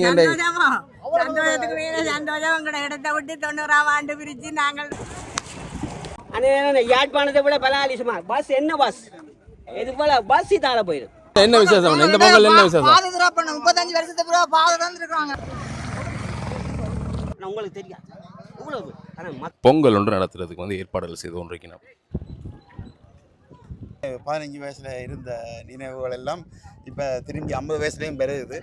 சந்தோஷமா சந்தோஷத்துக்கு மேல சந்தோஷம் உங்களோட இடத்தை விட்டு தொண்ணூறாம் ஆண்டு பிரிச்சு நாங்கள் அண்ணே யாழ்ப்பாணத்தை விட பலாலிசுமா பஸ் என்ன பஸ் இது போல பஸ் தாழ போயிடும் என்ன விசேஷம் இந்த பொங்கல் என்ன விசேஷம் முப்பத்தஞ்சு வருஷத்துக்கு பிறகு பாதை தந்துருக்காங்க ஆனா உங்களுக்கு தெரியாது பொங்கல் ஒன்று நடத்துறதுக்கு வந்து ஏற்பாடுகள் செய்து கொண்டிருக்கிறோம் பதினஞ்சு வயசுல இருந்த நினைவுகள் எல்லாம் இப்போ திரும்பி ஐம்பது வயசுலேயும் பெருகுது.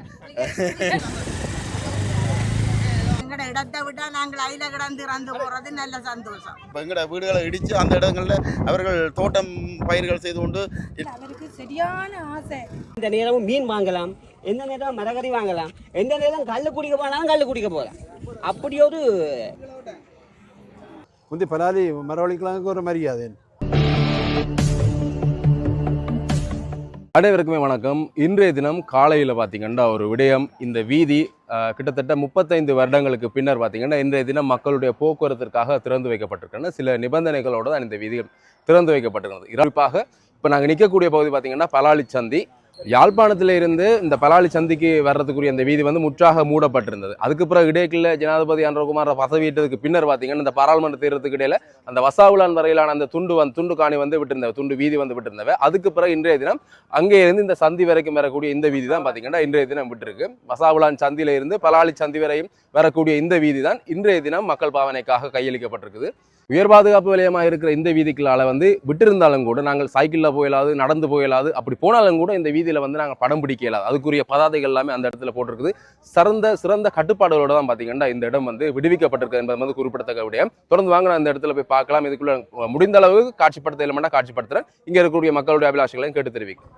எங்களோட இடத்தை விட்டா நாங்கள் அயில கிடந்து இறந்து போறது நல்ல சந்தோஷம். இப்போ எங்களோட வீடுகளை இடித்து அந்த இடங்களில் அவர்கள் தோட்டம் பயிர்கள் செய்து கொண்டு அவருக்கு சரியான ஆசை. இந்த நேரமும் மீன் வாங்கலாம் எந்த நேரம் மரகறி வாங்கலாம் எந்த நேரம் கல்லு குடிக்க போனாலும் கல்லு குடிக்க போகலாம். அப்படி ஒரு முந்தி பலாலி மரவழிக்கலாங்க ஒரு மரியாதை. அனைவருக்குமே வணக்கம். இன்றைய தினம் காலையில் பார்த்தீங்கன்னா ஒரு விடயம். இந்த வீதி கிட்டத்தட்ட முப்பத்தைந்து வருடங்களுக்கு பின்னர் பார்த்திங்கன்னா இன்றைய தினம் மக்களுடைய போக்குவரத்திற்காக திறந்து வைக்கப்பட்டிருக்கின்றன. சில நிபந்தனைகளோடு தான் இந்த வீதி திறந்து வைக்கப்பட்டிருக்கிறது. குறிப்பாக இப்போ நாங்கள் நிற்கக்கூடிய பகுதி பார்த்திங்கன்னா பலாலி சந்தி யாழ்ப்பாணத்தில் இருந்து இந்த பலாலி சந்திக்கு வர்றதுக்குரிய அந்த வீதி வந்து முற்றாக மூடப்பட்டிருந்தது. அதுக்கு பிறகு இடையில ஜனாதிபதி அன்றகுமார் பதவியிட்டதுக்கு பின்னர் பார்த்தீங்கன்னா இந்த பாராளுமன்ற தேர்தலுக்கு இடையில அந்த வசாவுலான் வரையிலான அந்த துண்டு வந்து துண்டு காணி வந்து விட்டிருந்த துண்டு வீதி வந்து விட்டிருந்தவ. அதுக்கு பிறகு இன்றைய தினம் அங்கே இருந்து இந்த சந்தி வரைக்கும் வரக்கூடிய இந்த வீதி தான் பார்த்தீங்கன்னா இன்றைய தினம் விட்டுருக்கு. வசாவுலான் சந்தியில இருந்து பலாலி சந்தி வரையும் வரக்கூடிய இந்த வீதி தான் இன்றைய தினம் மக்கள் பாவனைக்காக கையளிக்கப்பட்டிருக்குது. உயர் பாதுகாப்பு நிலையமாக இருக்கிற இந்த வீதிக்களால் வந்து விட்டிருந்தாலும் கூட நாங்கள் சைக்கிளில் போயிடாது நடந்து போயிடாது அப்படி போனாலும் கூட இந்த வீதியில் வந்து நாங்கள் படம் பிடிக்க இயலாது. அதுக்குரிய பதாதைகள் எல்லாமே அந்த இடத்துல போட்டிருக்குது. சிறந்த சிறந்த கட்டுப்பாடுகளோட தான் பார்த்தீங்கன்னா இந்த இடம் வந்து விடுவிக்கப்பட்டிருக்கு என்பது வந்து குறிப்பிடத்தக்க விடயம். தொடர்ந்து வாங்க நான் இந்த இடத்துல போய் பார்க்கலாம். இதுக்குள்ள முடிந்த அளவுக்கு காட்சிப்படுத்த இல்லைன்னா காட்சிப்படுத்துகிறேன் இங்கே இருக்கக்கூடிய மக்களுடைய அபிலாஷங்களையும் கேட்டு தெரிவிக்கும்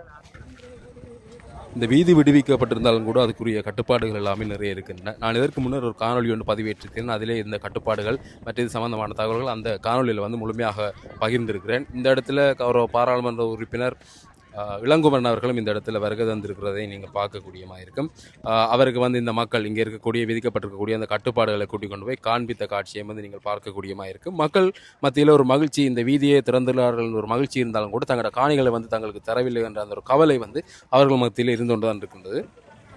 இந்த வீதி விடுவிக்கப்பட்டிருந்தாலும் கூட அதுக்குரிய கட்டுப்பாடுகள் எல்லாமே நிறைய இருக்கின்றன. நான் இதற்கு முன்னர் ஒரு காணொலி ஒன்று பதிவேற்றிருக்கிறேன். அதிலே இந்த கட்டுப்பாடுகள் மற்ற இது சம்பந்தமான தகவல்கள் அந்த காணொலியில் வந்து முழுமையாக பகிர்ந்திருக்கிறேன். இந்த இடத்துல கௌரவ பாராளுமன்ற உறுப்பினர் இளங்குமரன் அவர்களும் இந்த இடத்துல வருகை தந்திருக்கிறதை நீங்கள் பார்க்கக்கூடியமாக இருக்கும். அவருக்கு வந்து இந்த மக்கள் இங்கே இருக்கக்கூடிய விதிக்கப்பட்டிருக்கக்கூடிய அந்த கட்டுப்பாடுகளை கூட்டிக் கொண்டு போய் காண்பித்த காட்சியை வந்து நீங்கள் பார்க்கக்கூடியமாக இருக்கும். மக்கள் மத்தியில் ஒரு மகிழ்ச்சி இந்த வீதியை திறந்துள்ளார்கள் ஒரு மகிழ்ச்சி இருந்தாலும் கூட தங்களோட காணிகளை வந்து தங்களுக்கு தரவில்லை என்ற அந்த ஒரு கவலை வந்து அவர்கள் மத்தியில் இருந்து கொண்டு தான் இருக்கின்றது.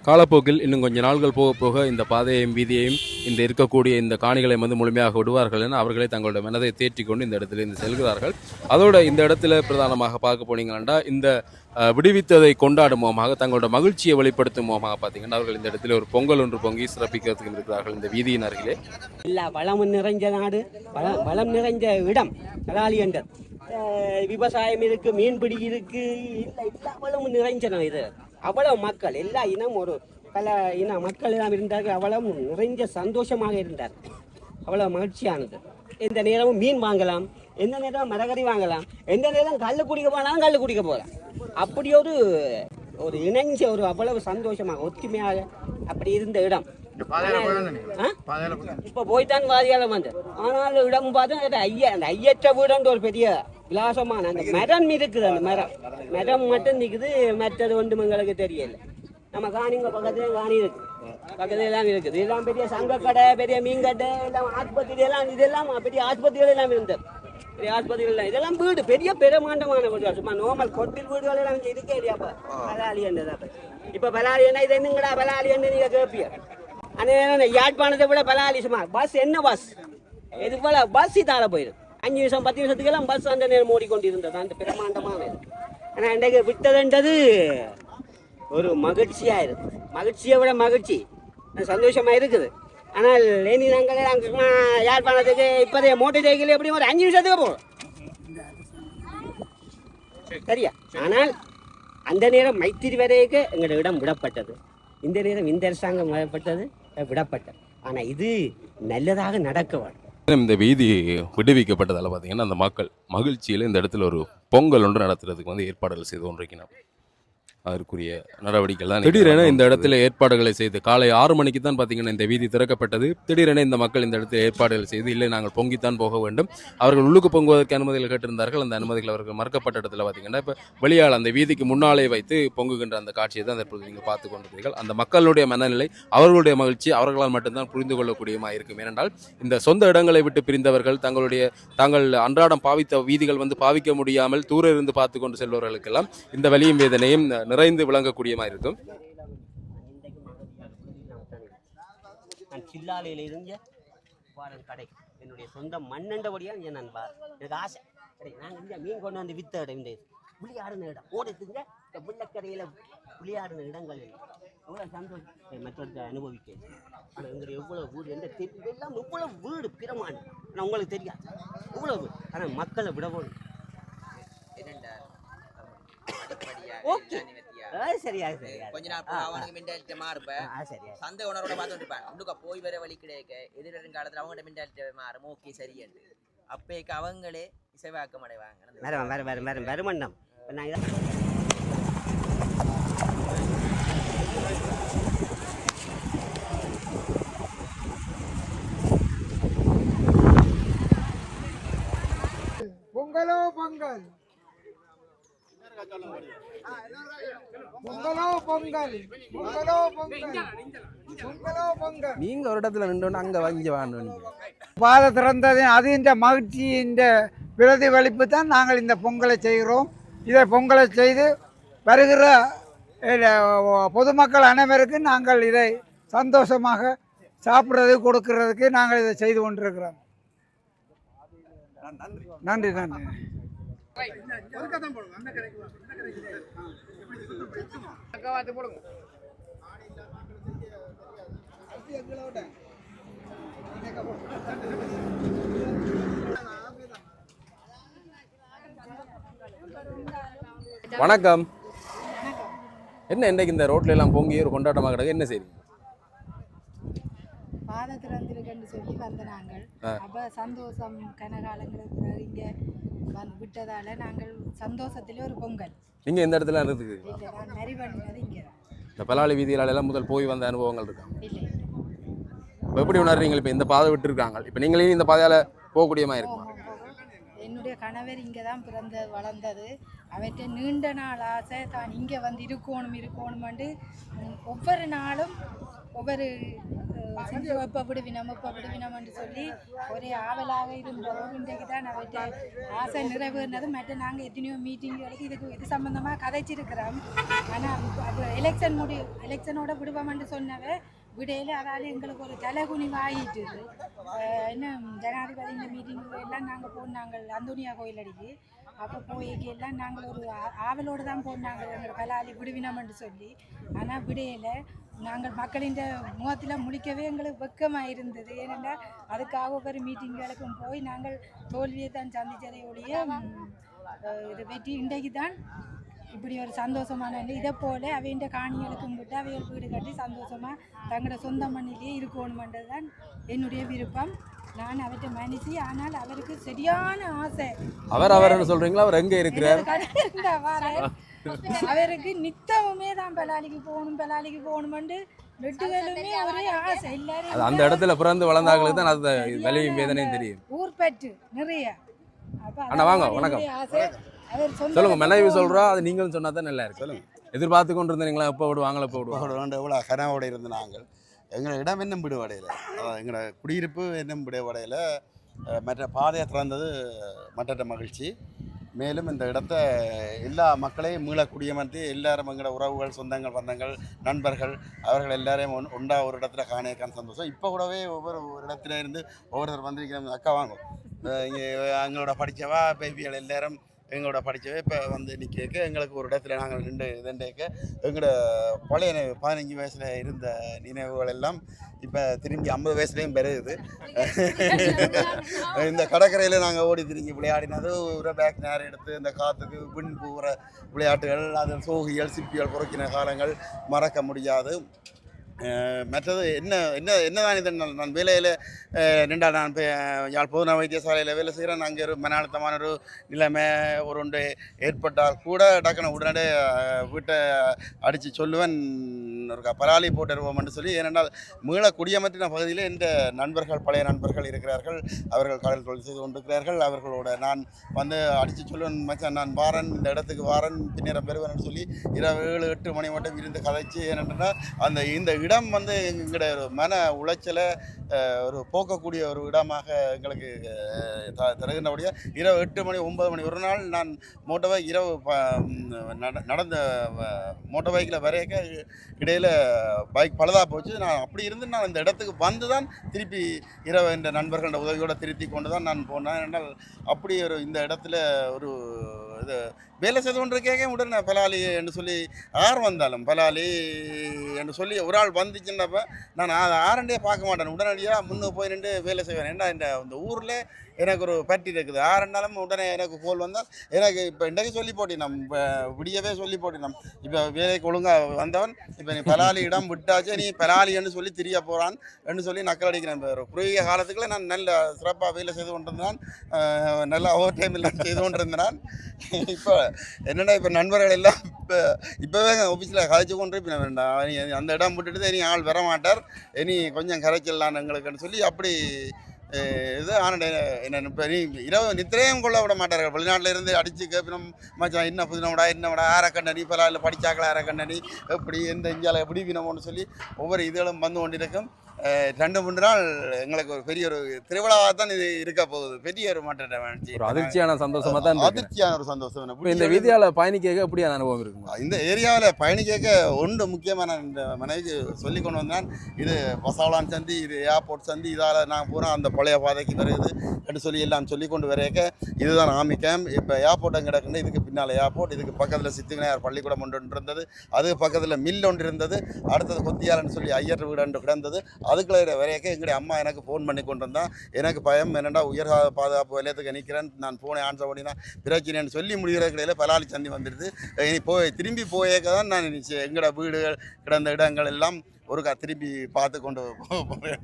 காலப்போக்கில் இன்னும் கொஞ்ச நாள்கள் போக போக இந்த பாதையையும் வீதியையும் இந்த இருக்கக்கூடிய இந்த காணிகளை வந்து முழுமையாக விடுவார்கள் என அவர்களே தங்களுடைய மனதை தேற்றிக்கொண்டு இந்த இடத்துல இருந்து செல்கிறார்கள். அதோட இந்த இடத்துல பிரதானமாக பார்க்க போனீங்கன்னா இந்த விடுவித்ததை கொண்டாடும் முகமாக தங்களோட மகிழ்ச்சியை வெளிப்படுத்தும் முகமாக பார்த்தீங்கன்னா அவர்கள் இந்த இடத்துல ஒரு பொங்கல் ஒன்று பொங்கி சிறப்பிக்கிறதுக்கு இருக்கிறார்கள் இந்த வீதியின் அருகிலே. எல்லா வளமும் நிறைஞ்ச நாடு வளம் வளம் நிறைஞ்ச இடம் கலாலி என்றது விவசாயம் இருக்கு மீன்பிடி இருக்கு இல்லை எல்லா வளமும் நிறைஞ்ச நாடு இது. அவ்வளவு மக்கள் எல்லா இனம் ஒரு பல இன மக்கள் எல்லாம் இருந்தார்கள். அவ்வளவு நிறைஞ்ச சந்தோஷமாக இருந்தார். அவ்வளவு மகிழ்ச்சியானது. எந்த நேரமும் மீன் வாங்கலாம் எந்த நேரம் மரகறி வாங்கலாம் எந்த நேரம் கல் குடிக்க போனாலும் கல் குடிக்க போகலாம். அப்படி ஒரு ஒரு இணைஞ்ச ஒரு அவ்வளவு சந்தோஷமாக ஒத்துமையாக அப்படி இருந்த இடம்? இப்ப போய்தான் வாதியாலம் வந்து. ஆனால் இடம் பார்த்தா ஐய அந்த ஐயற்ற வீடுன்ற ஒரு பெரிய விலாசமான அந்த மரம் இருக்குது அந்த மரம். மரம் மட்டும் நிக்குது மற்றது ஒன்றும் எங்களுக்கு தெரியல. நம்ம காணிங்க பக்கத்துல காணி இருக்கு. பக்கத்துல எல்லாம் இருக்குது. இதெல்லாம் பெரிய சங்க கடை பெரிய மீன் கடை எல்லாம் ஆஸ்பத்திரி எல்லாம் இதெல்லாம் பெரிய ஆஸ்பத்திரிகள் எல்லாம் இருந்தது. பெரிய ஆஸ்பத்திரிகள் எல்லாம். இதெல்லாம் வீடு பெரிய பிரமாண்டமான வீடு. சும்மா நார்மல் கொட்டில் வீடுகள் எல்லாம் இங்க இருக்கே இல்லையா அப்ப? பலாலி என்னது இப்ப பலாலி என்ன இது என்னங்கடா பலாலி என்ன நீங்க கேட்பிய அண்ணே யாழ்ப்பாணத்தை விட பலாலி சும்மா. பஸ் என்ன பஸ் இது போல? பஸ் தாழ போயிடும் அஞ்சு நிமிஷம் பத்து நிமிஷத்துக்கெல்லாம் பஸ் அந்த நேரம் ஓடிக்கொண்டிருந்தது. அந்த பிரமாண்டமான ஆனால் ஆனா இன்றைக்கு விட்டதுன்றது ஒரு மகிழ்ச்சியாக இருக்குது மகிழ்ச்சியை விட மகிழ்ச்சி. சந்தோஷமாக இருக்குது. ஆனால் இனி நாங்கள் அங்கே பண்ணதுக்கு இப்போதைய மோட்டர் சைக்கிள் எப்படியும் ஒரு அஞ்சு நிமிஷத்துக்கு போகும். சரியா? ஆனால் அந்த நேரம் மைத்திரி வரைக்கு எங்களோட இடம் விடப்பட்டது. இந்த நேரம் இந்த அரசாங்கம் விடப்பட்டது விடப்பட்டது. ஆனால் இது நல்லதாக நடக்க வேண்டும். இந்த வீதி விடுவிக்கப்பட்டதால் பார்த்தீங்கன்னா அந்த மக்கள் மகிழ்ச்சியில் இந்த இடத்துல ஒரு பொங்கல் ஒன்று நடத்துறதுக்கு வந்து ஏற்பாடுகள் செய்து கொண்டிருக்கணும் அதற்குரிய நடவடிக்கைகள் தான் திடீரென இந்த இடத்துல ஏற்பாடுகளை செய்து காலை ஆறு மணிக்கு தான் பார்த்தீங்கன்னா இந்த வீதி திறக்கப்பட்டது. திடீரென இந்த மக்கள் இந்த இடத்துல ஏற்பாடுகள் செய்து இல்லை நாங்கள் பொங்கித்தான் போக வேண்டும். அவர்கள் உள்ளுக்கு பொங்குவதற்கு அனுமதிகள் கேட்டிருந்தார்கள். அந்த அனுமதிகள் அவர்கள் மறுக்கப்பட்ட இடத்துல பார்த்தீங்கன்னா இப்போ வெளியால் அந்த வீதிக்கு முன்னாலே வைத்து பொங்குகின்ற அந்த காட்சியை தான் தற்போது நீங்கள் பார்த்து கொண்டிருக்கிறீர்கள். அந்த மக்களுடைய மனநிலை அவர்களுடைய மகிழ்ச்சி அவர்களால் மட்டும்தான் புரிந்து கொள்ளக்கூடியமாக இருக்கும். ஏனென்றால் இந்த சொந்த இடங்களை விட்டு பிரிந்தவர்கள் தங்களுடைய தாங்கள் அன்றாடம் பாவித்த வீதிகள் வந்து பாவிக்க முடியாமல் தூர இருந்து பார்த்து கொண்டு செல்பவர்களுக்கெல்லாம் இந்த வலியும் வேதனையும் நிறைந்து விளங்கக்கூடிய மாதிரி இருக்கும். நான் சில்லாலையில் இருந்து வாரன் கடை. என்னுடைய சொந்த மண்ணண்டபடியாக இங்கே நான் வாரேன். எனக்கு ஆசை. கடை நாங்கள் இங்கே மீன் கொண்டு வந்து வித்த இடம் இந்த இது. இடம். ஓடுத்துங்க இந்த முள்ளக்கரையில் விளையாடின இடங்கள் எவ்வளோ சந்தோஷம். மற்றவர்கிட்ட அனுபவிக்க. ஆனால் எங்களுக்கு எவ்வளோ வீடு எந்த தெரி இதெல்லாம் எவ்வளோ வீடு பிரமாண்டம். ஆனால் உங்களுக்கு தெரியாது. இவ்வளோ வீடு. ஆனால் மக்களை விடவும் ஓகே. சரியா சரியா கொஞ்ச நாள் போனா அவனுக்கு மென்டாலிட்டி மாறுப்ப. ஆ சரியா சந்தை உணர்வோட பார்த்துட்டு இருப்பான். உள்ளுக்க போய் வர வழி கிடைக்க எதிர்வரும் காலத்துல அவங்களோட மென்டாலிட்டி மாறும். ஓகே சரியன்று அப்பேக்கு அவங்களே இசைவாக்கம் அடைவாங்க. வேற வேற வேற வேற வருமண்டம் இப்போ நான் இதை பொங்கலோ பொங்கல். பொங்கலோ பொங்கல் பொங்கலோ பொங்கல் பொங்கலோ பொங்கல் நீங்க ஒரு இடத்துல நின்று அங்க வாங்கி வாங்க. பாத திறந்தது இந்த மகிழ்ச்சியின் பிரதிபலிப்பு தான் நாங்கள் இந்த பொங்கலை செய்கிறோம். இதை பொங்கலை செய்து வருகிற பொதுமக்கள் அனைவருக்கும் நாங்கள் இதை சந்தோஷமாக சாப்பிட்றது கொடுக்கறதுக்கு நாங்கள் இதை செய்து கொண்டிருக்கிறோம். நன்றி நன்றி. வணக்கம். என்ன இன்றைக்கு இந்த ரோட்ல எல்லாம் பொங்கி ஒரு கொண்டாட்டமாக கிடக்கு? என்ன செய்றீங்க? பாத திறந்திருக்குன்னு சொல்லி வந்த நாங்கள் அப்ப சந்தோஷம் கனகாலங்களுக்கு இங்க வந்து விட்டதால நாங்கள் சந்தோஷத்திலே ஒரு பொங்கல். நீங்க எந்த இடத்துல இருக்குது. நான் நரி இங்கே. தான் இந்த பலாளி வீதியில எல்லாம் முதல் போய் வந்த அனுபவங்கள் இருக்கா? இல்லை இப்போ எப்படி உணர்றீங்க? இப்போ இந்த பாதை விட்டுருக்காங்க இப்போ நீங்களே இந்த பாதையால போகக்கூடிய மாதிரி இருக்குமா. என்னுடைய கணவர் இங்கே தான் பிறந்த வளர்ந்தது. அவற்றை நீண்ட நாள் ஆசை தான் இங்கே வந்து இருக்கணும் இருக்கணுமெண்டு ம், ஒவ்வொரு நாளும் ஒவ்வொரு அஹ், செஞ்சு இப்போ விடுவினம் இப்போ விடுவினம்னு சொல்லி ஒரே ஆவலாக இருந்தோம். இன்றைக்கு தான் அவற்றை ஆசை நிறைவேறினது. மற்ற நாங்கள் எத்தனையோ மீட்டிங்களுக்கு இதுக்கு இது சம்மந்தமாக கதைச்சிருக்கிறோம். ஆனால் அது எலெக்ஷன் முடி எலெக்ஷனோட விடுவோம்னு சொன்னவே விடையில அதாவது எங்களுக்கு ஒரு தலைகுனிவு ஆகிட்டு என்ன ஜனாதிபதி இந்த மீட்டிங்கு எல்லாம் நாங்கள் போனாங்க அந்தோனியா கோயில் அடிக்கு அப்போ போய்க்கு நாங்கள் ஒரு ஆவலோடு தான் போனாங்க. எங்கள் கலாலி விடுவினோம்னு சொல்லி. ஆனால் விடையில நாங்கள் மக்களின் முகத்தில் முழிக்கவே எங்களுக்கு வெக்கமாக இருந்தது ஏனென்றால் அதுக்காக ஒவ்வொரு மீட்டிங்களுக்கும் போய் நாங்கள் தோல்வியை தான் சந்தித்ததையுடைய இது வெற்றி இன்றைக்கு தான் இப்படி ஒரு சந்தோஷமான இதை போல அவையின் காணிகளுக்கும் விட்டு அவைகள் வீடு கட்டி சந்தோஷமாக தங்களோட சொந்த மண்ணிலேயே இருக்கணுமன்றது தான் என்னுடைய விருப்பம். நான் அவர்கிட்ட மனுஷி ஆனால் அவருக்கு சரியான ஆசை. அவர் அவர்னு சொல்றீங்களா? அவர் எங்க இருக்கிறார். அவருக்கு நித்தமுமே தான் பலாலிக்கு போகணும் பலாலிக்கு போகணுமெண்டு வெட்டுகளுமே ஒரே ஆசை. எல்லாரும் அந்த இடத்துல பிறந்து வளர்ந்தாங்களுக்கு தான் அது வலியும் வேதனையும் தெரியும். ஊர் பற்று நிறைய. அண்ணா, வாங்க, வணக்கம். சொல்லுங்க மனைவி சொல்றா அது நீங்களும் சொன்னா தான் நல்லா இருக்கு சொல்லுங்க எதிர்பார்த்து கொண்டு இருந்தீங்களா எப்போ விடுவாங்களா எப்போ விடுவாங்க வேண்ட எவ்வளோ கனவோடு இருந்த நாங்கள் எங்களை இடம் என்னும் விடுவடையில் எங்களோட குடியிருப்பு என்னும் விடுவடையில் மற்ற பாதையை திறந்தது மற்ற மகிழ்ச்சி. மேலும் இந்த இடத்த எல்லா மக்களையும் மீளக்கூடிய மாதிரி எல்லாரும் எங்களோட உறவுகள் சொந்தங்கள் பந்தங்கள் நண்பர்கள் அவர்கள் எல்லாரையும் ஒன் ஒன்றா ஒரு இடத்துல காணியக்கான சந்தோஷம். இப்போ கூடவே ஒவ்வொரு ஒரு இடத்துல இருந்து ஒவ்வொருத்தர் வந்திருக்கிற அக்கா வாங்கும் இங்கே எங்களோட படித்தவா பேபிகள் எல்லாரும் எங்களோட படித்தவே இப்போ வந்து நிற்க எங்களுக்கு ஒரு இடத்துல நாங்கள் நின்று இதண்டேக்க எங்களோட பழைய நினைவு பதினஞ்சு வயசில் இருந்த நினைவுகள் எல்லாம் இப்போ திரும்பி ஐம்பது வயசுலேயும் பெருகுது. இந்த கடற்கரையில் நாங்கள் ஓடி திரும்பி விளையாடினது ஒரு பேக் நேரம் எடுத்து இந்த காற்றுக்கு விண் பூகிற விளையாட்டுகள் அது சோகிகள் சிப்பிகள் புறக்கின காலங்கள் மறக்க முடியாது. மற்றது என்ன என்ன என்னதான் இது நான் நான் வேலையில் ரெண்டா நான் யாழ் பொதுநா வைத்தியசாலையில் வேலை செய்கிறேன் அங்கே ஒரு மன அழுத்தமான ஒரு நிலைமை ஒரு ஒன்று ஏற்பட்டால் கூட டக்குனு உடனே வீட்டை அடித்து சொல்லுவேன். ஒரு பராளி போட்டுருவோம்னு சொல்லி. ஏனென்றால் மீள குடியமர்த்தின பகுதியில் இந்த நண்பர்கள் பழைய நண்பர்கள் இருக்கிறார்கள். அவர்கள் கடல் தொழில் செய்து கொண்டிருக்கிறார்கள். அவர்களோட நான் வந்து அடித்து சொல்லுவேன் மச்சான் நான் வாரன் இந்த இடத்துக்கு வாரன் பின்னரம் பெறுவேன் சொல்லி இரவு ஏழு எட்டு மணி மட்டும் இருந்து கதைச்சு ஏனென்றால் அந்த இந்த இடம் வந்து எங்களுடைய ஒரு மன உளைச்சலை ஒரு போக்கக்கூடிய ஒரு இடமாக எங்களுக்கு த- தருகின்றபடியாக இரவு எட்டு மணி ஒன்பது மணி. ஒரு நாள் நான் மோட்டர் பைக் இரவு ப- நட- நடந்த மோட்டர் பைக்கில் வரையக்க இடையில் பைக் பழுதாக போச்சு. நான் அப்படி இருந்து நான் இந்த இடத்துக்கு வந்து தான் திருப்பி இரவு இந்த நண்பர்களோட உதவியோடு திருத்தி கொண்டு தான் நான் போனேன். என்றால் அப்படி ஒரு இந்த இடத்துல ஒரு இது வேலை செய்து கொண்டிருக்கே கேட்க உடனே பலாலி என்று சொல்லி யார் வந்தாலும் பலாலி என்று சொல்லி ஒரு ஆள் வந்துச்சுன்னப்ப நான் அதை ஆரண்டே பார்க்க மாட்டேன். உடனடியாக முன்னே போய் நின்று வேலை செய்வேன். ஏன்னா இந்த இந்த ஊரில் எனக்கு ஒரு பட்டி இருக்குது. ஆறுனாலும் உடனே எனக்கு கோல் வந்தால் எனக்கு இப்போ இன்றைக்கு சொல்லி போட்டினோம். இப்போ விடியவே சொல்லி போட்டினோம். இப்போ வேலைக்கு ஒழுங்காக வந்தவன் இப்போ நீ பலாலி இடம் விட்டாச்சு நீ பலாலின்னு சொல்லி திரிய போகிறான் என்று சொல்லி நக்கல் அடிக்கிறேன். இப்போ ஒரு குறுகிய காலத்துக்குள்ள நான் நல்ல சிறப்பாக வேலை செய்து கொண்டிருந்தான். அஹ், நல்லா ஓவர் டைம் எல்லாம் செய்து கொண்டிருந்தான். இப்போ என்னென்னா இப்போ நண்பர்கள் எல்லாம் இப்போ இப்போவே ஆஃபீஸில் கதைச்சு கொண்டு இப்போ வேண்டாம் அந்த இடம் விட்டுட்டு இனி ஆள் வர மாட்டார் இனி கொஞ்சம் கரைச்சிடலான்னு எங்களுக்குன்னு சொல்லி அப்படி இது ஆனால் என்ன இப்போ இரவு நித்திரையும் கொள்ள விட மாட்டார்கள். வெளிநாட்டில் இருந்து அடித்து கேப்பினம் மச்சான் என்ன புதினோடா என்னோட ஆரக்கண்டனி பல இல்லை படிச்சாக்களா ஆரக்கண்ணனி எப்படி எந்த இந்தியாவில் எப்படி வினமோன்னு சொல்லி ஒவ்வொரு இதுகளும் வந்து கொண்டிருக்கும். ரெண்டு மூன்று நாள் எங்களுக்கு ஒரு பெரிய ஒரு திருவிழாவாக தான் இது இருக்க போகுது. பெரிய ஒரு மாற்றம் அதிர்ச்சியான சந்தோஷமா தான். அதிர்ச்சியான ஒரு சந்தோஷம். இந்த வீதியால பயணிக்க எப்படியான அனுபவம் இருக்குங்க இந்த ஏரியாவில் பயணிக்க ஒன்று முக்கியமான இந்த மனைவிக்கு சொல்லி கொண்டு வந்தான். இது பசாவளான் சந்தி இது ஏர்போர்ட் சந்தி இதால் நான் பூரா அந்த பழைய பாதைக்கு வருது என்று சொல்லி எல்லாம் சொல்லி கொண்டு வரையக்க இதுதான் ஆமி கேம்ப். இப்போ ஏர்போர்ட் அங்கே கிடக்குது இதுக்கு பின்னால் ஏர்போர்ட் இதுக்கு பக்கத்தில் சித்திவிநாயகர் பள்ளிக்கூடம் ஒன்று ஒன்று இருந்தது. அது பக்கத்தில் மில் ஒன்று இருந்தது. அடுத்தது கொத்தியாலன்னு சொல்லி ஐயர் வீடு ஒன்று கிடந்தது. அதுக்குள்ள வரையக்க எங்களுடைய அம்மா எனக்கு ஃபோன் பண்ணி கொண்டு வந்தால் எனக்கு பயம் என்னடா உயர் பாதுகாப்பு வலயத்துக்கு நிற்கிறேன் நான் ஃபோனை ஆன்சர் பண்ணினா பிரச்சனைன்னு சொல்லி முடிகிற கிடையில பலாலி சந்தி வந்துடுது. போய் திரும்பி போயேக்க தான் நான் எங்களோட வீடுகள் கிடந்த இடங்கள் எல்லாம் ஒருக்கா திரும்பி பார்த்து கொண்டு போகிறேன்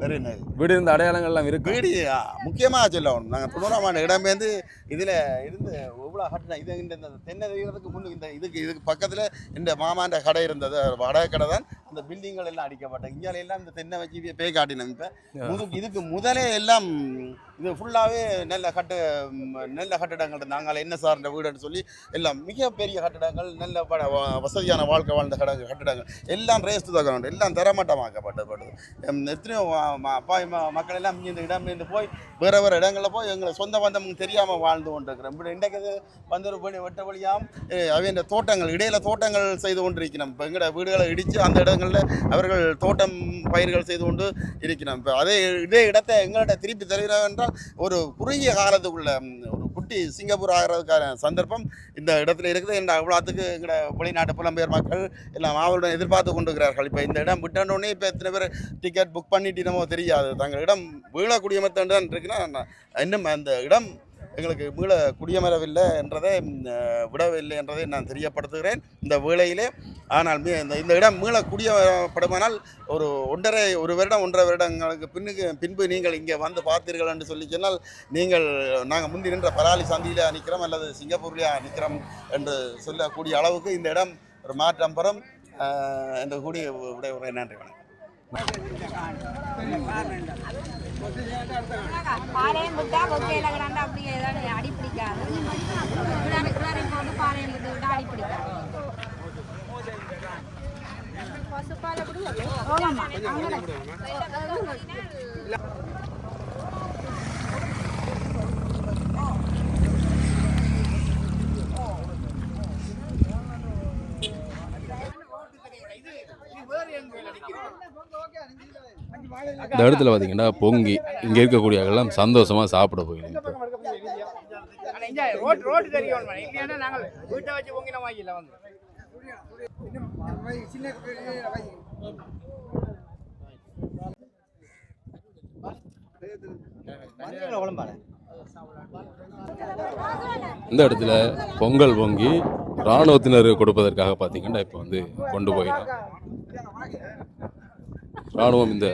வேறு என்ன? வீடு இருந்த அடையாளங்கள் எல்லாம் இருக்கு. வீடு முக்கியமாக சொல்லணும். நாங்கள் தொண்ணூறாம் ஆண்டு இடம்பெயர்ந்து இதில் இருந்து எவ்வளோ கட்டின இது இந்த இந்த தென்னை தெய்வத்துக்கு முன்னுக்கு இந்த இதுக்கு இதுக்கு பக்கத்தில் இந்த மாமாண்ட கடை இருந்தது. வடகை கடை தான். இந்த பில்டிங்கள் எல்லாம் அடிக்கப்பட்டது. இந்தியாவில எல்லாம் இந்த தென்னை வச்சு பே காட்டினோம் இப்போ. முதுக்கு இதுக்கு முதலே எல்லாம் இது ஃபுல்லாகவே நல்ல கட்டு நல்ல கட்டிடங்கள். இருந்தாங்க என்ன சார்ந்த வீடுன்னு சொல்லி எல்லாம் மிகப்பெரிய கட்டிடங்கள் நல்ல வசதியான வாழ்க்கை வாழ்ந்த கட கட்டிடங்கள். எல்லாம் ரேஸ்ட் தகவல் எல்லாம் தரமட்டமாக்கப்பட்டது எத்தனையோ அப்பா மக்கள் எல்லாம் இந்த இடம் இருந்து போய் வேறு வேறு இடங்களில் போய் எங்களை சொந்த பந்தம் தெரியாமல் வாழ்ந்து கொண்டிருக்கிறோம். இப்படி இன்றைக்கு இது வந்து ஒரு வெட்ட வழியாம் அவை இந்த தோட்டங்கள் இடையில தோட்டங்கள் செய்து கொண்டிருக்கிறோம். இப்போ எங்களோட வீடுகளை இடித்து அந்த இடங்களில் அவர்கள் தோட்டம் பயிர்கள் செய்து கொண்டு இருக்கிறோம். இப்போ அதே இதே இடத்தை எங்கள்கிட்ட திருப்பி தருகிறோம் என்றால் ஒரு குறுகிய காலத்துக்குள்ள ஒரு குட்டி சிங்கப்பூர் ஆகிறதுக்கான சந்தர்ப்பம் இந்த இடத்துல இருக்குது. இந்த அவ்வளோத்துக்கு எங்களோட வெளிநாட்டு புலம்பெயர் மக்கள் எல்லாம் அவருடன் எதிர்பார்த்து கொண்டிருக்கிறார்கள். இப்போ இந்த இடம் விட்டோடனே இப்போ எத்தனை பேர் டிக்கெட் புக் பண்ணிட்டினமோ தெரியாது. தங்கள் இடம் வீழக்கூடிய மத்தான் இருக்குன்னா நான் இன்னும் அந்த இடம் எங்களுக்கு மீள குடியமரவில்லை என்றதை விடவில்லை என்றதை நான் தெரியப்படுத்துகிறேன். இந்த வேளையிலே ஆனால் மீ இந்த இந்த இடம் மீள குடியமரப்படுமானால் ஒரு ஒன்றரை ஒரு வருடம் ஒன்றரை வருடங்களுக்கு பின்னுக்கு பின்பு நீங்கள் இங்கே வந்து பார்த்தீர்கள் என்று சொல்லி சொன்னால் நீங்கள் நாங்கள் முந்தி நின்ற பராலி சந்தியிலே நிற்கிறோம் அல்லது சிங்கப்பூர்லேயே நிற்கிறோம் என்று சொல்லக்கூடிய அளவுக்கு இந்த இடம் ஒரு மாற்றம் பெறும். என்று கூடிய விடை நன்றி வணக்கம். பாளையம் விட்டா கொக்கையில கிடந்தா அப்படியே ஏதாவது அடி பிடிக்காது. கிடாரி கிடாரி போட்டு பாளையம் விட்டு விட்டா அடி பிடிக்காது. பசுப்பாலை ஆமாம்மா இந்த இடத்துல பார்த்தீங்கன்னா பொங்கி இங்கே இருக்கக்கூடிய எல்லாம் சந்தோஷமாக சாப்பிட போகிறீங்க இந்த இடத்துல பொங்கல் பொங்கி இராணுவத்தினர் கொடுப்பதற்காக பார்த்தீங்கன்னா இப்போ வந்து கொண்டு போயிடும் ராணுவம் இந்த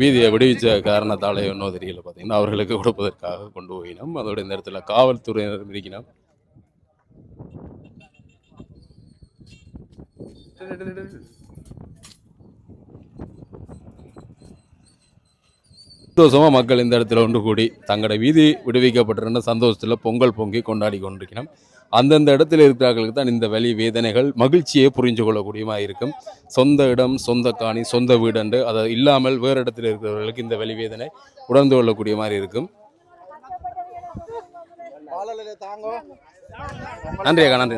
வீதியை விடுவிச்ச காரணத்தாலே இன்னும் தெரியல பார்த்தீங்கன்னா அவர்களுக்கு கொடுப்பதற்காக கொண்டு போயினோம். அதோட இந்த இடத்துல காவல்துறையினர் இருக்கணும் சந்தோஷமாக மக்கள் இந்த இடத்துல ஒன்று கூடி தங்களோட வீதி விடுவிக்கப்பட்டிருந்த சந்தோஷத்தில் பொங்கல் பொங்கி கொண்டாடி கொண்டிருக்கணும் அந்தந்த இடத்துல இருக்கிறவர்களுக்கு தான் இந்த வலி வேதனைகள் மகிழ்ச்சியை புரிஞ்சு கொள்ளக்கூடியமாக இருக்கும். சொந்த இடம் சொந்த காணி சொந்த வீடுண்டு அதை இல்லாமல் வேறு இடத்துல இருக்கிறவர்களுக்கு இந்த வலி வேதனை உணர்ந்து கொள்ளக்கூடிய மாதிரி இருக்கும். நன்றி அக்கா நன்றி.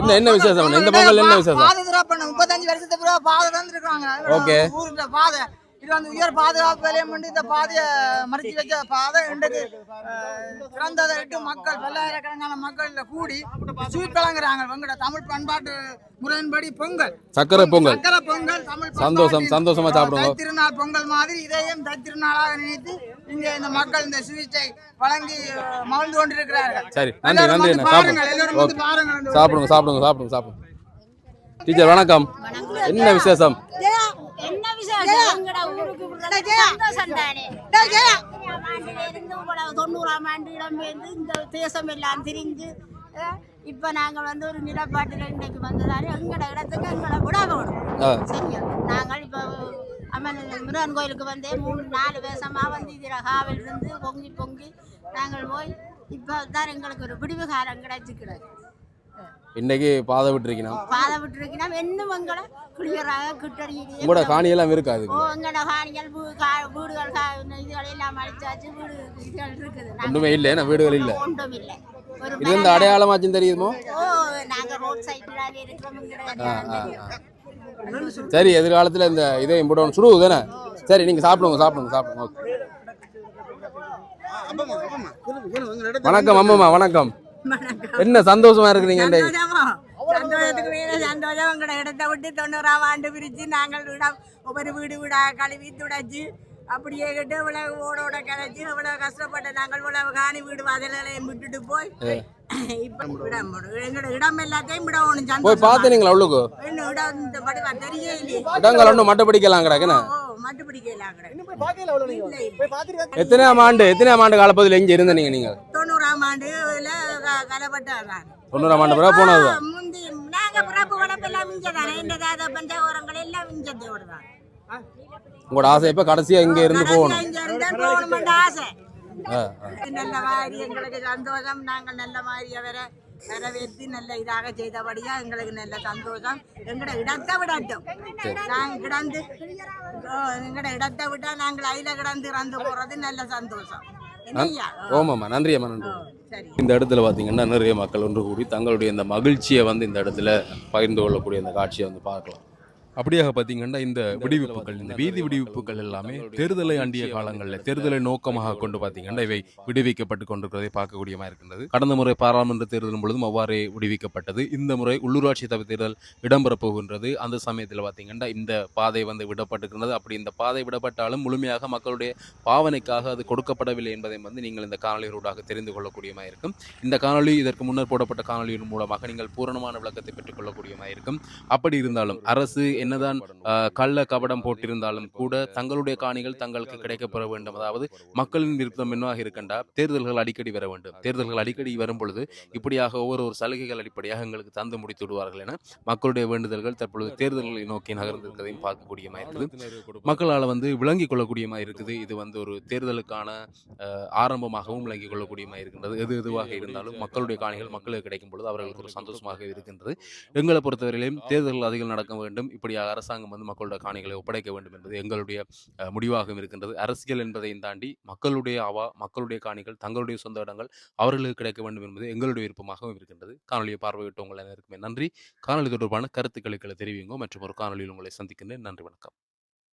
என்ன என்ன விசேஷம்? இந்த பொங்கல் என்ன விசேஷம்? முப்பத்தஞ்சு வருஷத்துக்கு பாதை தந்துருக்காங்க பாதை. இது வந்து உயர் பாதுகாப்பு விலையம் பண்ணி இந்த பாதையை மறைச்சு வச்ச பாதை. இன்றைக்கு திறந்ததை விட்டு மக்கள் பல்லாயிரக்கணக்கான மக்கள் கூடி ஸ்வீட் வழங்குறாங்க எங்களோட தமிழ் பண்பாட்டு முறையின்படி பொங்கல். சக்கரை பொங்கல். சக்கரை பொங்கல் தமிழ் சந்தோஷம், சந்தோஷமா அஹ், சாப்பிடுங்க. தைத்திருநாள் பொங்கல் மாதிரி இதையும் தைத்திருநாளாக நினைத்து இங்க இந்த மக்கள் இந்த ஸ்வீட்டை வழங்கி மகிழ்ந்து கொண்டிருக்கிறார்கள். சரி நன்றி நன்றி சாப்பிடுங்க சாப்பிடுங்க சாப்பிடுங்க சாப்பிடுங்க. டீச்சர் வணக்கம். என்ன விசேஷம்? தொண்ணூறாம் ஆண்டு இடம்பெயர்ந்து இந்த தேசம் எல்லாம் திரிஞ்சு இப்ப நாங்கள் வந்து ஒரு நிலப்பாட்டில் இன்னைக்கு வந்ததாலே எங்கட இடத்துக்கு எங்களை விட வேணும் ஆ. சரியா? நாங்கள் இப்போ அம்மன் முருகன் கோயிலுக்கு வந்து மூணு நாலு வருஷமா வந்து இதில் காவல் இருந்து பொங்கி பொங்கி நாங்கள் போய் இப்போ தான் எங்களுக்கு ஒரு விடிவு காலம் கிடைச்சிக்கிறது இன்னைக்கு பாதை விட்டுருக்கணும் பாதை விட்டுருக்கினா இன்னும் எங்களை குளியராக கிட்டடியிலேயே உங்களோட காணியெல்லாம் இருக்காது ஓ எங்கட காணிகள் வீடுகள் இதுகள் எல்லாம் அழிச்சாச்சு. வீடு இதுகள் இருக்குது. ஒன்றுமே இல்லை. என்ன வீடுகள் இல்லை? ஒன்றும் இல்லை. இது இந்த அடையாளமாச்சும் தெரியுமோ ஓ நாங்க ரோட் சைடுல இருக்கிறோம். சரி எதிர்காலத்தில் இந்த இதை இம்புடணும் சுடுவு தானே சரி நீங்கள் சாப்பிடுங்க சாப்பிடுங்க சாப்பிடுங்க. ஓகே. வணக்கம் அம்மம்மா வணக்கம். என்ன சந்தோஷமா இருக்கிறீங்க? சந்தோஷத்துக்கு மேல சந்தோஷம். எங்கட இடத்தை விட்டு தொண்ணூறாம் ஆண்டு பிரிச்சு நாங்கள் இடம் ஒவ்வொரு வீடு வீடா கழுவி துடைச்சு அப்படியே கிட்ட இவ்வளவு ஓடோட கிடச்சி இவ்வளவு கஷ்டப்பட்ட நாங்கள் இவ்வளவு காணி வீடு வாசலையும் விட்டுட்டு போய் போய் சந்தோஷமா. பார்த்துனீங்களா உள்ளுக்கு? இடங்கள் ஒன்றும் மட்டை பிடிக்கலாம் கிடக்குன்னு எத்தனையாம் ஆண்டு எத்தனையாம் ஆண்டு காலப்பகுதியில் எங்கே இருந்த நீங்கள் நீங்கள் தொண்ணூறாம் ஆண்டு தொண்ணூறாம் ஆண்டு பிறகு போனது? முந்தி நாங்க பிறப்பு வளர்ப்பெல்லாம் மிஞ்சதானே? இந்த தாத எல்லாம் மிஞ்சத்தோடு தான் உங்களோட ஆசை இப்போ கடைசியாக இங்கே இருந்து போகணும்? ஆசை. நல்ல மாதிரி எங்களுக்கு சந்தோஷம். நாங்கள் நல்ல மாதிரி அவரை வரவேற்று நல்ல இதாக செய்தபடியா எங்களுக்கு நல்ல சந்தோஷம். எங்கட இடத்தை விடட்டும். நாங்க கிடந்து எங்கட இடத்தை விட்டா நாங்கள் அதில கிடந்து இறந்து போறது நல்ல சந்தோஷம்? ஓமாம்மா. நன்றி அம்மா நன்றி சரி. இந்த இடத்துல பார்த்தீங்கன்னா நிறைய மக்கள் ஒன்று கூடி தங்களுடைய இந்த மகிழ்ச்சியை வந்து இந்த இடத்துல பகிர்ந்து கொள்ளக்கூடிய அந்த காட்சியை வந்து பார்க்கலாம். அப்படியாக பார்த்தீங்கன்னா இந்த விடுவிப்புகள் இந்த வீதி விடுவிப்புகள் எல்லாமே தேர்தலை அண்டிய காலங்களில் தேர்தலை நோக்கமாக கொண்டு பார்த்தீங்கன்னா இவை விடுவிக்கப்பட்டு கொண்டிருக்கிறதை பார்க்கக்கூடியமா இருக்கின்றது. கடந்த முறை பாராளுமன்ற தேர்தலும் பொழுதும் அவ்வாறே விடுவிக்கப்பட்டது. இந்த முறை உள்ளூராட்சி சபை தேர்தல் இடம்பெறப் போகின்றது. அந்த சமயத்தில் பார்த்தீங்கன்னா இந்த பாதை வந்து விடப்பட்டிருக்கிறது அப்படி இந்த பாதை விடப்பட்டாலும் முழுமையாக மக்களுடைய பாவனைக்காக அது கொடுக்கப்படவில்லை என்பதை வந்து நீங்கள் இந்த காணொலியூடாக தெரிந்து கொள்ளக்கூடியமா இருக்கும். இந்த காணொளி இதற்கு முன்னர் போடப்பட்ட காணொலியின் மூலமாக நீங்கள் பூரணமான விளக்கத்தை பெற்றுக் கொள்ளக்கூடியமா இருக்கும். அப்படி இருந்தாலும் அரசு என்னதான் கள்ள கபடம் போட்டிருந்தாலும் கூட தங்களுடைய காணிகள் தங்களுக்கு கிடைக்கப்பெற வேண்டும். அதாவது மக்களின் விருப்பம் என்னவாக இருக்கண்டா? தேர்தல்கள் அடிக்கடி வர வேண்டும். தேர்தல்கள் அடிக்கடி வரும் பொழுது இப்படியாக ஒவ்வொரு ஒரு சலுகைகள் அடிப்படையாக எங்களுக்கு தந்து முடித்து விடுவார்கள் என மக்களுடைய வேண்டுதல்கள் தற்பொழுது தேர்தல்களை நோக்கி நகர்ந்திருக்கிறதையும் பார்க்கக்கூடியமா இருக்குது. மக்களால் வந்து விளங்கிக் கொள்ளக்கூடியமா இருக்குது. இது வந்து ஒரு தேர்தலுக்கான ஆரம்பமாகவும் விளங்கிக் கொள்ளக்கூடியமா இருக்கின்றது. எது எதுவாக இருந்தாலும் மக்களுடைய காணிகள் மக்களுக்கு கிடைக்கும் பொழுது அவர்களுக்கு ஒரு சந்தோஷமாக இருக்கின்றது. எங்களை பொறுத்தவரையிலும் தேர்தல்கள் அதிகம் நடக்க வேண்டும். இப்படியாக அரசாங்கம் வந்து மக்களுடைய காணிகளை ஒப்படைக்க வேண்டும் என்பது எங்களுடைய முடிவாகவும் இருக்கின்றது. அரசியல் என்பதையும் தாண்டி மக்களுடைய அவா மக்களுடைய காணிகள் தங்களுடைய சொந்த இடங்கள் அவர்களுக்கு கிடைக்க வேண்டும் என்பது எங்களுடைய விருப்பமாகவும் இருக்கின்றது. காணொலியை பார்வையிட்ட உங்கள் அனைவருக்குமே நன்றி. காணொலி தொடர்பான கருத்துக்களை தெரிவிங்க மற்றும் ஒரு காணொலியில் உங்களை சந்திக்கின்றேன். நன்றி வணக்கம்.